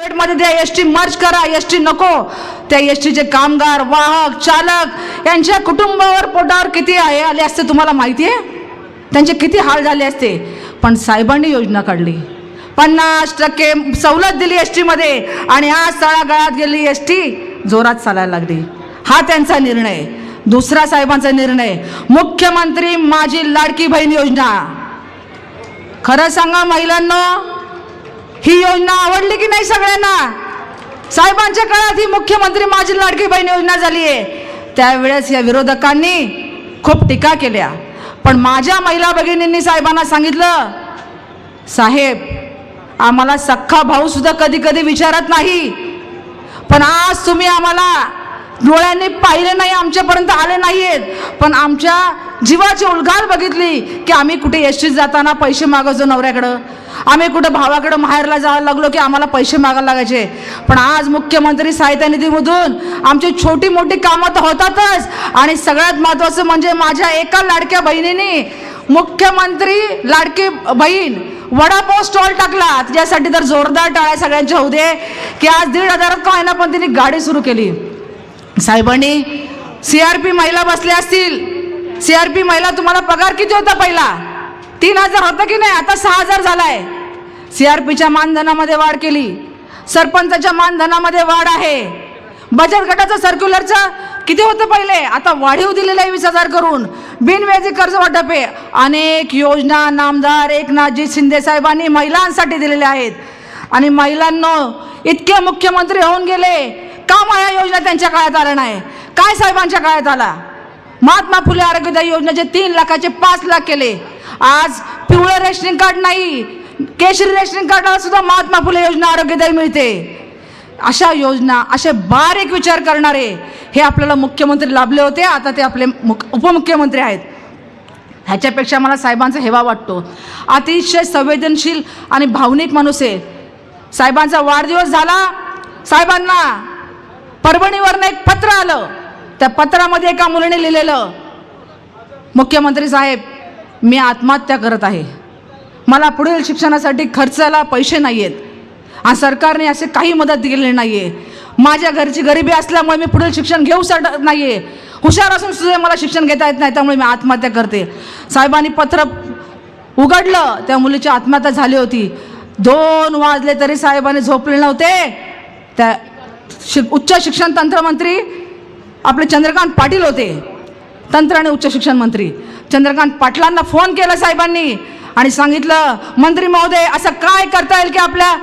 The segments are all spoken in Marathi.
मध्ये त्या एस टी मर्ज करा एस टी नको. त्या एस टीचे कामगार वाहक चालक यांच्या कुटुंबावर पोटावर किती आहे आले असते तुम्हाला माहिती आहे त्यांचे किती हाल झाले असते? पण साहेबांनी योजना काढली. पन्नास टक्के सवलत दिली एस टीमध्ये आणि आज तळागाळात गेली एस टी जोरात चालायला लागली. हा त्यांचा निर्णय. दुसरा साहेबांचा निर्णय. मुख्यमंत्री माझी लाडकी बहीण योजना. खरं सांगा महिलांना ही योजना आवडली की नाही सगळ्यांना? साहेबांच्या काळात ही मुख्यमंत्री माझी लाडकी बहीण योजना झाली आहे. त्यावेळेस या विरोधकांनी खूप टीका केल्या. पण माझ्या महिला भगिनींनी साहेबांना सांगितलं साहेब आम्हाला सख्खा भाऊ सुद्धा कधी कधी विचारत नाही. पण आज तुम्ही आम्हाला डोळ्यांनी पाहिले नाही आमच्यापर्यंत आले नाहीयेत. पण आमच्या जीवाची उलगाल बघितली की आम्ही कुठे एसटीत जाताना पैसे मागायचो नवऱ्याकडं. आम्ही कुठं भावाकडं माहेरला जायला लागलो की आम्हाला पैसे मागायला लागायचे. पण आज मुख्यमंत्री सहायता निधीमधून आमची छोटी मोठी कामं तर होतातच. आणि सगळ्यात महत्त्वाचं म्हणजे माझ्या एका लाडक्या बहिणीने मुख्यमंत्री लाडकी बहीण वडापाव स्टॉल टाकला. त्यासाठी तर जोरदार टाळ्या सगळ्यांच्या होऊ दे. की आज दीड हजारात का ना पण तिने गाडी सुरू केली. साहेबांनी सी आर पी महिला बसल्या असतील. सी आर पी महिला तुम्हाला पगार किती होता पहिला? तीन हजार होता की नाही? आता सहा हजार झालाय. सी आर पीच्या मानधनामध्ये वाढ केली. सरपंचाच्या मानधनामध्ये वाढ आहे. बचत गटाचं सर्क्युलरचं किती होतं पहिले? आता वाढीव दिलेलं आहे वीस हजार करून. बिनव्याजी कर्ज वाटपे. अनेक योजना नामदार एकनाथजी शिंदे साहेबांनी महिलांसाठी दिलेल्या आहेत. आणि महिलांना इतके मुख्यमंत्री होऊन गेले. का माया योजना त्यांच्या काळात आल्या नाही? काय साहेबांच्या काळात आला? महात्मा फुले आरोग्यदायी योजनेचे तीन लाखाचे पाच लाख केले. आज पिवळं रेशनिंग कार्ड नाही केशरी रेशनिंग कार्डाला सुद्धा महात्मा फुले योजना आरोग्यदायी मिळते. अशा योजना असे बारीक विचार करणारे हे आपल्याला मुख्यमंत्री लाभले होते. आता ते आपले मुख उपमुख्यमंत्री आहेत. ह्याच्यापेक्षा मला साहेबांचा हेवा वाटतो. अतिशय संवेदनशील आणि भावनिक माणूस आहे. साहेबांचा वाढदिवस झाला. साहेबांना परभणीवरनं एक पत्र आलं. त्या पत्रामध्ये एका मुलीने लिहिलेलं मुख्यमंत्री साहेब मी आत्महत्या करत आहे. मला पुढील शिक्षणासाठी खर्चाला पैसे नाही आहेत आणि सरकारने असे काही मदत दिलेली नाही आहे माझ्या घरची गरिबी असल्यामुळे मी पुढील शिक्षण घेऊ शकत नाही आहे हुशार असून सुद्धा मला शिक्षण घेता येत नाही त्यामुळे मी आत्महत्या करते. साहेबांनी पत्र उघडलं त्या मुलीची आत्महत्या झाली होती. दोन वाजले तरी साहेबांनी झोपले नव्हते. त्या शि उच्च शिक्षण तंत्रमंत्री आपले चंद्रकांत पाटील होते. तंत्र आणि उच्च शिक्षण मंत्री. चंद्रकांत पाटलांना फोन केला साहेबांनी आणि सांगितलं मंत्री महोदय असं काय करता येईल की आपल्या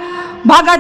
भागातल्या